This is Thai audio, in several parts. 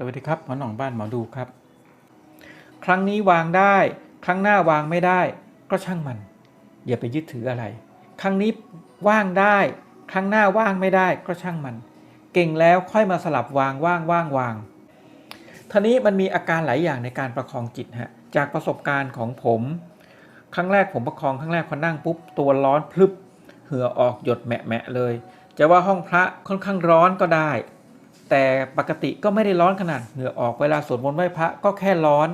สวัสดีครับหมอหน่องบ้านหมอดูครับ ครั้งนี้วางได้ ครั้งหน้าวางไม่ได้ ก็ช่างมัน อย่าไปยึดถืออะไร ครั้งนี้ว่างได้ ครั้งหน้าว่างไม่ได้ก็ช่างมัน เก่งแล้วค่อยมาสลับวางว่างว่างวางทีนี้มันมีอาการหลายอย่างในการประคองจิตฮะจากประสบการณ์ของผม ครั้งแรกผมประคองครั้งแรกพอนั่งปุ๊บตัวร้อนพลึบเหือออกหยดแหมะเลย จะว่าห้องพระค่อนข้างร้อนก็ได้ แต่ปกติก็ไม่ได้ร้อนขนาดเหงื่อออกเวลาสวดมนต์ไหว้พระก็แค่ร้อน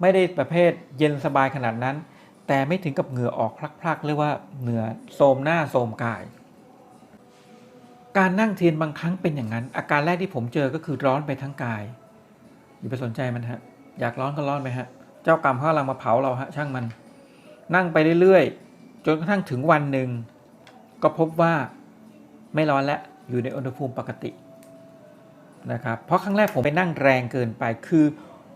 ไม่ได้ประเภทเย็นสบายขนาดนั้น แต่ไม่ถึงกับเหงื่อออกพลักๆเรียกว่าเหงื่อโทรมหน้าโทรมกาย การนั่งเทียนบางครั้งเป็นอย่างนั้น อาการแรกที่ผมเจอก็คือร้อนไปทั้งกายอย่าไปสนใจมันฮะอยากร้อนก็ร้อนไปฮะเจ้ากรรมเขากำลังมาเผาเราฮะช่างมัน นั่งไปเรื่อยๆจนกระทั่งถึงวันหนึ่งก็พบว่าไม่ร้อนแล้วอยู่ในอุณหภูมิปกติ นะครับ เพราะครั้งแรกผมไปนั่งแรงเกินไปคือ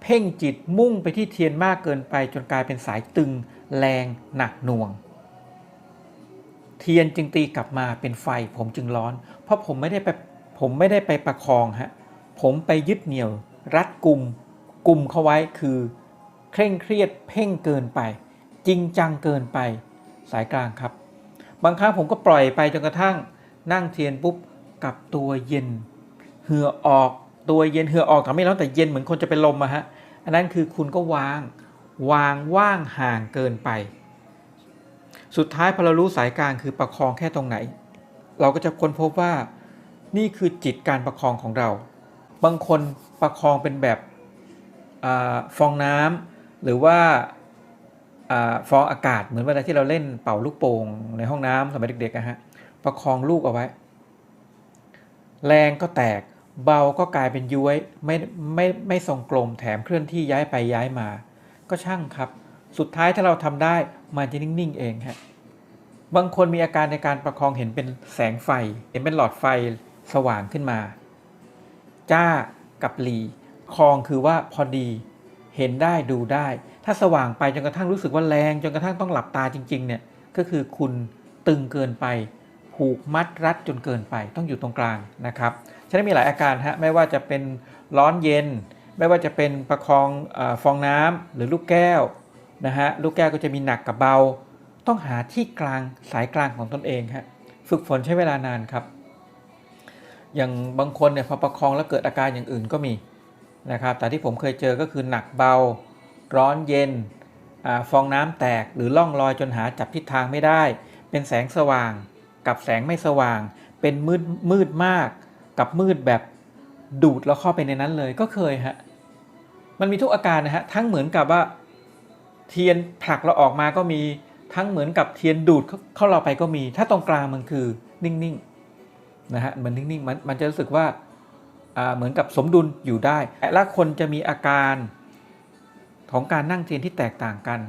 เพ่งจิตมุ่งไปที่เทียนมากเกินไป จนกลายเป็นสายตึงแรงหนักหน่วง เทียนจึงตีกลับมาเป็นไฟผมจึงร้อน เพราะผมไม่ได้ไปผมไม่ได้ไปประคองฮะผมไปยึดเหนี่ยว รัดกลุ่มกลุ่มเขาไว้คือ เคร่งเครียดเพ่งเกินไป จริงจังเกินไปสายกลางครับ บางครั้งผมก็ปล่อยไปจนกระทั่งนั่งเทียนปุ๊บกับตัวเย็น เหงื่อออกตัวเย็นเหงื่อออกทำไม่ร้อนแต่เย็นเหมือนคนจะเป็นลมอะฮะอันนั้นคือคุณก็วาง วางว่างห่างเกินไป สุดท้ายพอเรารู้สายกลางคือประคองแค่ตรงไหน เราก็จะค้นพบว่า นี่คือจิตการประคองของเรา บางคนประคองเป็นแบบอฟองน้ำหรือว่าอฟองอากาศเหมือนเวลาที่เราเล่นเป่าลูกโป่งในห้องน้ำสมัยเด็กๆอะฮะประคองลูกเอาไว้ แรงก็แตก เบาก็กลายเป็นย้วยไม่ไม่ไม่ทรงกลมแถมเคลื่อนที่ย้ายไปย้ายมา ก็ช่างครับ สุดท้ายถ้าเราทำได้มันจะนิ่งๆเองฮะบางคนมีอาการในการประคองเห็นเป็นแสงไฟ เห็นเป็นหลอดไฟสว่างขึ้นมา จ้ากับหลีคลองคือว่าพอดี เห็นได้ดูได้ ถ้าสว่างไปจนกระทั่งรู้สึกว่าแรงจนกระทั่งต้องหลับตาจริง ๆ เนี่ยก็คือคุณตึงเกินไป ผูกมัดรัดจนเกินไปต้องอยู่ตรงกลางนะครับ ฉะนั้นมีหลายอาการฮะไม่ว่าจะเป็นร้อนเย็น ไม่ว่าจะเป็นประคองอฟองน้ำหรือลูกแก้วนะฮะลูกแก้วก็จะมีหนักกับเบา ต้องหาที่กลางสายกลางของตนเองฮะฝึกฝนใช้เวลานานครับ อย่างบางคนเนี่ยพอประคองแล้วเกิดอาการอย่างอื่นก็มีนะครับแต่ที่ผมเคยเจอก็คือหนักเบา ร้อนเย็นอฟองน้ำแตกหรือล่องลอยจนหาจับทิศทางไม่ได้ เป็นแสงสว่างกับแสงไม่สว่าง เป็นมืดมืดมาก กับมืดแบบดูดแล้วเข้าไปในนั้นเลยก็เคยฮะมันมีทุกอาการนะฮะทั้งเหมือนกับว่าเทียนผลักเราออกมาก็มีทั้งเหมือนกับเทียนดูดเข้าเข้าเราไปก็มี ถ้าตรงกลางมันคือนิ่งๆนะฮะมันนิ่งๆมันมันจะรู้สึกว่าอ่าเหมือนกับสมดุลอยู่ได้แต่ละคนจะมีอาการของการนั่งเทียนที่แตกต่างกัน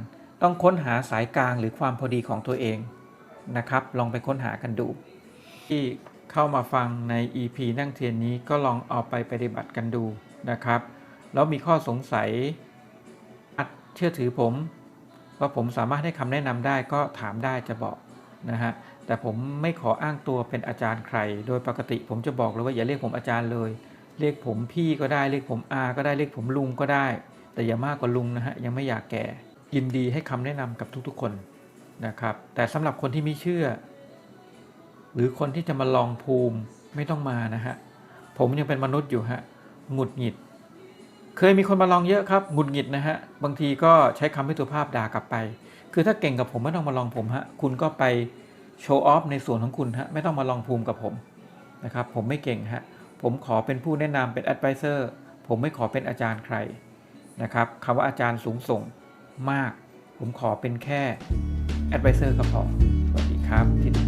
ต้องค้นหาสายกลางหรือความพอดีของตัวเองนะครับ ลองไปค้นหากันดูที่ เข้ามาฟังใน EP นั่งเทียนนี้ก็ลองเอาไปปฏิบัติกันดูนะครับ แล้วมีข้อสงสัยอาจเชื่อถือผม ว่าผมสามารถให้คำแนะนำได้ก็ถามได้จะบอกนะฮะแต่ผมไม่ขออ้างตัวเป็นอาจารย์ใคร โดยปกติผมจะบอกเลยว่าอย่าเรียกผมอาจารย์เลย เรียกผมพี่ก็ได้เรียกผมอาก็ได้เรียกผมลุงก็ได้ แต่อย่ามากกว่าลุงนะฮะยังไม่อยากแก่ยินดีให้คำแนะนำกับทุกๆคนนะครับ แต่สำหรับคนที่ไม่เชื่อ หรือคนที่จะมาลองภูมิไม่ต้องมานะฮะ ผมยังเป็นมนุษย์อยู่ฮะหงุดหงิด เคยมีคนมาลองเยอะครับหงุดหงิดนะฮะ บางทีก็ใช้คำไม่สุภาพด่ากลับไป คือถ้าเก่งกับผมไม่ต้องมาลองผมฮะ คุณก็ไปโชว์ออฟในส่วนของคุณฮะ ไม่ต้องมาลองภูมิกับผมนะครับ ผมไม่เก่งฮะ ผมขอเป็นผู้แนะนำเป็นแอดไ i เซอร์ผมไม่ขอเป็นอาจารย์ใครนะครับคำว่าอาจารย์สูงส่งมาก ผมขอเป็นแค่แอดไ i เซอร์ก็พอสวัสดีครับทิศ